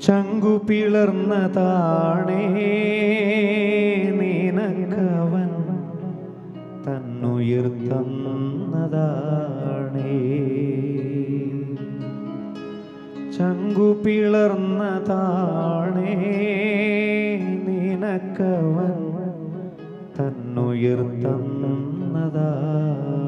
ചങ്കു പിളർന്ന പിളർന്നതാണേ നീനക്കവൻ തന്നുയർത്തന്നതാണേ ചങ്കു പിളർന്ന പിളർന്നതാണേ നിനക്കവൻ തന്നുയർത്തന്നതാണേ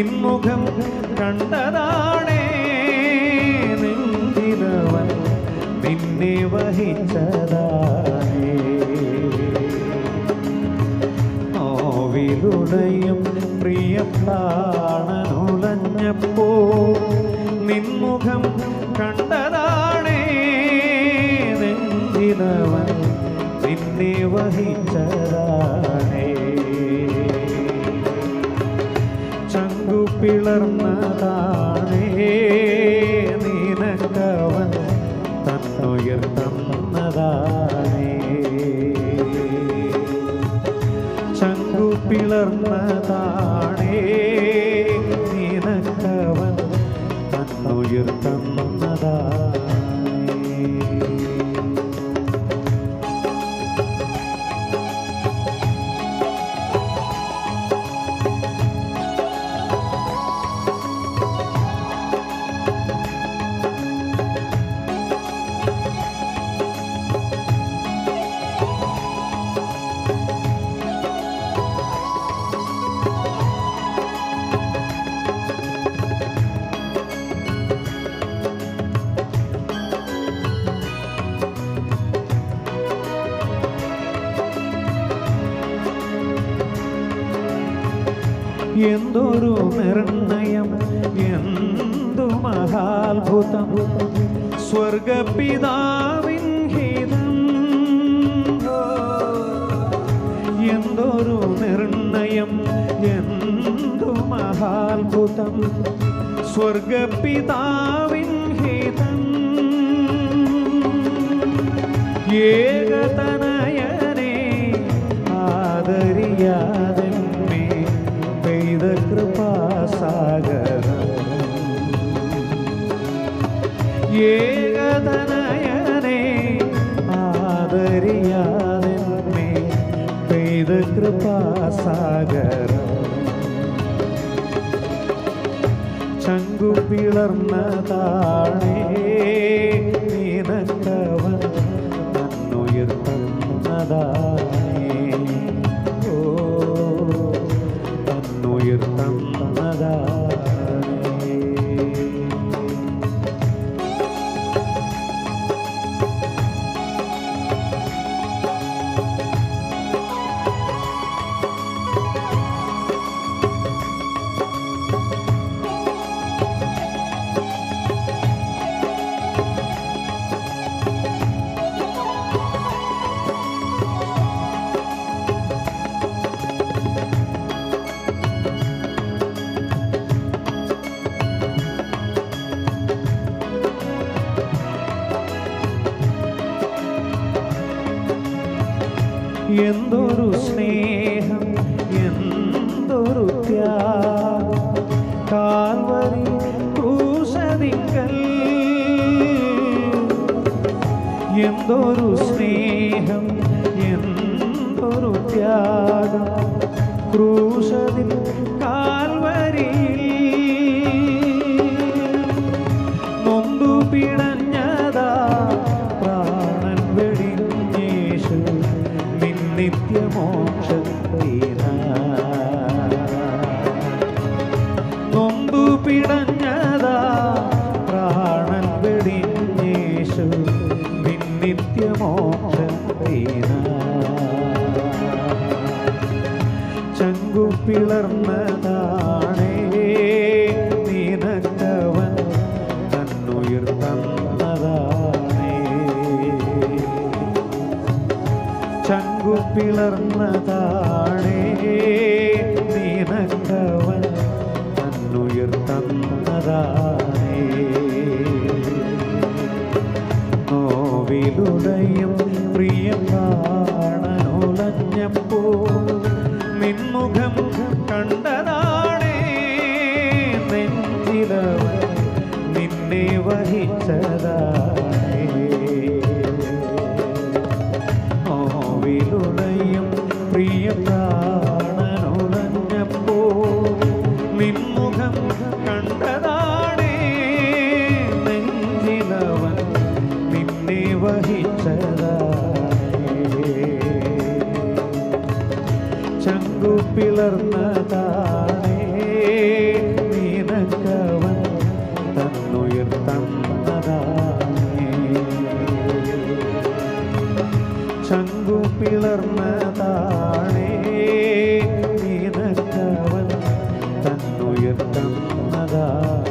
നിൻമുഖം കണ്ടതാണേ. നെഞ്ചിലവൻ നിന്നെ വഹിച്ചതാണേ. നോവിലുടയും പ്രിയ പിളർന്നതാണേ നിനക്കവൻ തന്നുയർത്തന്നതാണേ ചങ്കു പിളർന്നതാണേ നിനക്കവൻ തന്നുയർത്തന്നതാണേ എന്തൊരു നിർണയം എന്തു മഹാത്ഭുതം. സ്വർഗപിതാവിൻ ഹിതം. എന്തൊരു നിർണയം എന്തു മഹാത്ഭുതം. സ്വർഗപിതാവിൻ ഹിതം. ഏകതനയനെ കൃപാസാഗരം ഏകതനയനെ ആദരിയാതെ പെയ്ത കൃപാസാഗരം. ചങ്കു പിളർന്നതാണേ നിനക്കവൻ തന്നുയർത്തുന്നതാണേ എന്തൊരു സ്നേഹം എന്തൊരു ത്യാഗം. കാൽവരി ക്രൂശതിക്കൽ എന്തൊരു സ്നേഹം എന്തൊരു ത്യാഗം. ക്രൂശതി കാൽവരിയിൽ നൊന്തു പിടൻ പിളർന്നതാണേ. നിനക്കവൻ തന്നുയിർ തന്നതാണേ. ചങ്കു പിളർന്നതാ പിളർന്നതാണേ. നിനക്കവൻ തന്നുയർ തന്നതാണേ. ചങ്കു പിളർന്നതാണേ. നിനക്കവൻ തന്നുയർ തന്നതാ